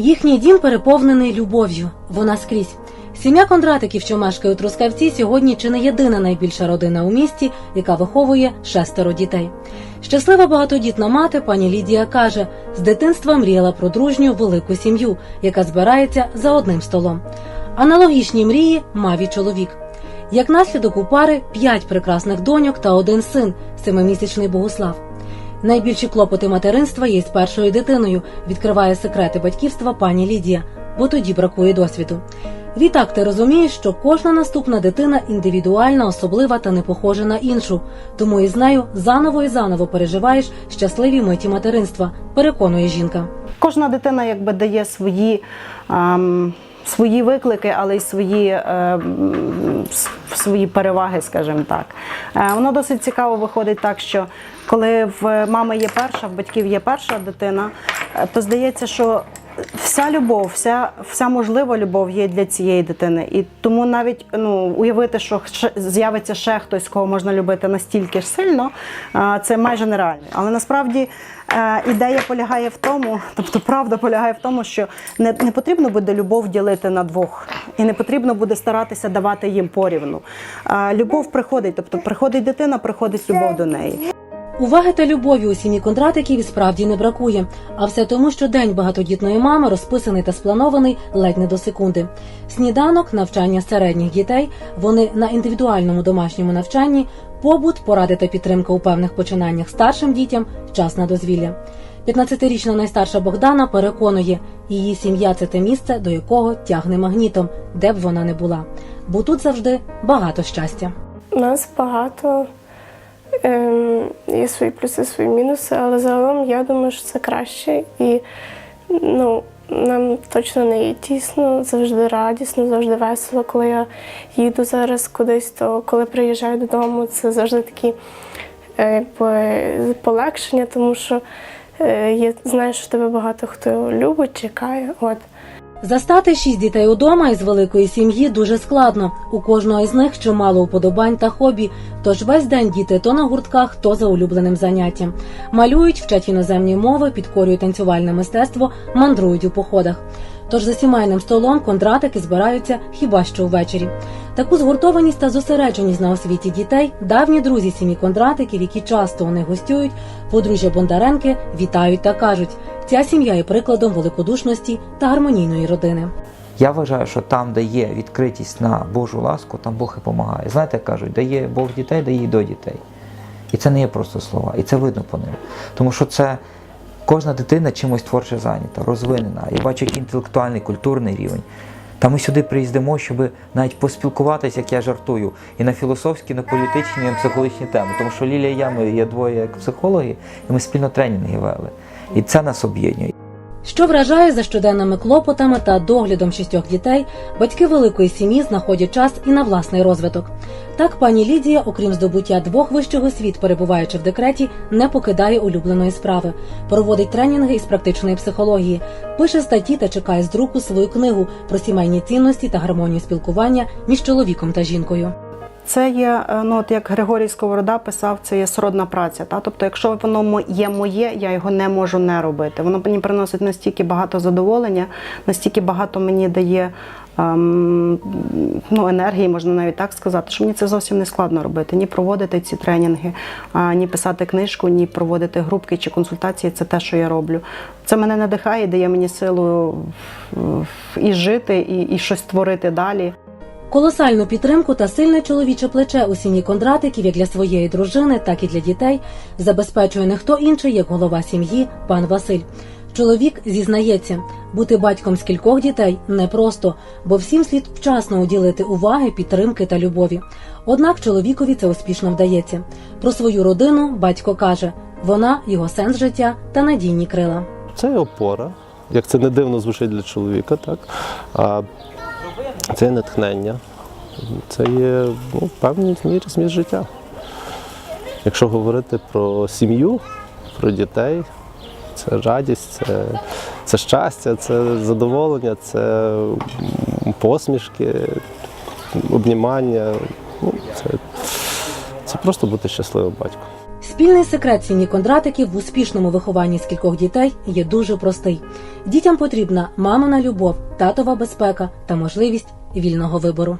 Їхній дім переповнений любов'ю. Вона скрізь. Сім'я Кондратиків, що мешкає у Трускавці, сьогодні чи не єдина найбільша родина у місті, яка виховує шестеро дітей. Щаслива багатодітна мати пані Лідія каже, з дитинства мріяла про дружню велику сім'ю, яка збирається за одним столом. Аналогічні мрії мав і чоловік. Як наслідок у пари п'ять прекрасних доньок та один син, семимісячний Богуслав. Найбільші клопоти материнства є з першою дитиною, відкриває секрети батьківства пані Лідія, бо тоді бракує досвіду. Відтак ти розумієш, що кожна наступна дитина індивідуальна, особлива та не похожа на іншу, тому із нею заново і заново переживаєш щасливі миті материнства, переконує жінка. Кожна дитина якби дає свої, ем, свої виклики, але й свої, ем, свої переваги, скажімо так. Е, воно досить цікаво виходить так, що коли в мами є перша, в батьків є перша дитина, е, то здається, що вся любов, вся, вся можлива любов є для цієї дитини. І тому навіть ну, уявити, що з'явиться ще хтось, кого можна любити настільки ж сильно, це майже нереально. Але насправді е, ідея полягає в тому, тобто правда полягає в тому, що не, не потрібно буде любов ділити на двох, і не потрібно буде старатися давати їм порівну. Любов приходить, тобто приходить дитина, приходить любов до неї. Уваги та любові у сім'ї Кондратиків справді не бракує. А все тому, що день багатодітної мами розписаний та спланований ледь не до секунди. Сніданок, навчання середніх дітей, вони на індивідуальному домашньому навчанні, побут, поради та підтримка у певних починаннях старшим дітям, час на дозвілля. 15-річна найстарша Богдана переконує, її сім'я це те місце, до якого тягне магнітом, де б вона не була. Бо тут завжди багато щастя. Нас багато є свої плюси, свої мінуси, але загалом я думаю, що це краще. І ну, нам точно не є тісно, завжди радісно, завжди весело. Коли я їду зараз кудись, то коли приїжджаю додому, це завжди такі е, якби, полегшення, тому що є, знаєш, що тебе багато хто любить, чекає. От. Застати шість дітей удома із великої сім'ї дуже складно. У кожного із них чимало уподобань та хобі. Тож весь день діти то на гуртках, то за улюбленим заняттям. Малюють, вчать іноземні мови, підкорюють танцювальне мистецтво, мандрують у походах. Тож за сімейним столом кондратики збираються хіба що ввечері. Таку згуртованість та зосередженість на освіті дітей давні друзі сім'ї кондратиків, які часто у них гостюють, подружжя Бондаренки вітають та кажуть: ця сім'я є прикладом великодушності та гармонійної родини. Я вважаю, що там, де є відкритість на Божу ласку, там Бог і допомагає. Знаєте, кажуть, де є Бог дітей, де є і до дітей. І це не є просто слова, і це видно по ним. Тому що це кожна дитина чимось творче зайнята, розвинена. Я бачу інтелектуальний, культурний рівень. Та ми сюди приїздимо, щоб навіть поспілкуватися, як я жартую, і на філософські, і на політичні, і на психологічні теми. Тому що Лілія і я, ми є двоє як психологи, і ми спільно тренінги вели. І це нас об'єднує. Що вражає за щоденними клопотами та доглядом шістьох дітей, батьки великої сім'ї знаходять час і на власний розвиток. Так пані Лідія, окрім здобуття двох вищих освіт, перебуваючи в декреті, не покидає улюбленої справи, проводить тренінги із практичної психології, пише статті та чекає з друку свою книгу про сімейні цінності та гармонію спілкування між чоловіком та жінкою. Це є, е, ну от як Григорій Сковорода писав, це є сродна праця. Та? Тобто, якщо воно є моє, я його не можу не робити. Воно мені приносить настільки багато задоволення, настільки багато мені дає ем, ну, енергії, можна навіть так сказати, що мені це зовсім не складно робити. Ні проводити ці тренінги, ні писати книжку, ні проводити групки чи консультації це те, що я роблю. Це мене надихає, дає мені силу і жити, і, і щось творити далі. Колосальну підтримку та сильне чоловіче плече у сім'ї Кондратиків як для своєї дружини, так і для дітей забезпечує не хто інший, як голова сім'ї, пан Василь. Чоловік зізнається, бути батьком з кількох дітей непросто, бо всім слід вчасно уділити уваги, підтримки та любові. Однак чоловікові це успішно вдається. Про свою родину батько каже: вона його сенс життя та надійні крила. Це опора, як це не дивно звучить для чоловіка, так? А це натхнення, це є ну, в певній зміст життя. Якщо говорити про сім'ю, про дітей, це радість, це, це щастя, це задоволення, це посмішки, обнімання. Ну, це, Це просто бути щасливим батьком. Спільний секрет сім'ї Кондратиків в успішному вихованні з кількох дітей є дуже простий. Дітям потрібна мамина любов, татова безпека та можливість вільного вибору.